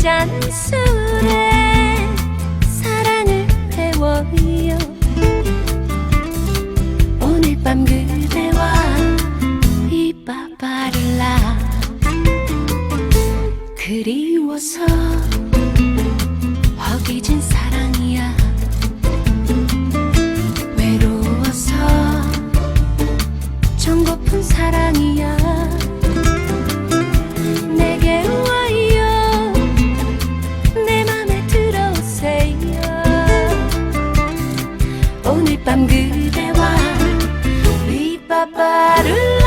잔술에 사랑을 배워요. 오늘 밤 그대와 이빠빠를라 그리워서 허기진 사랑이야. 외로워서 정고픈 사랑이 오늘 밤 그대와 위빠빠를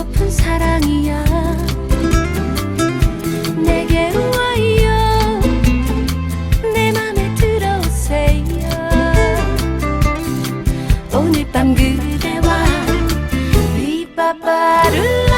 고픈 사랑이야. 내게로 와요 내 맘에 들어오세요. 오늘 밤 그대와 비바바루.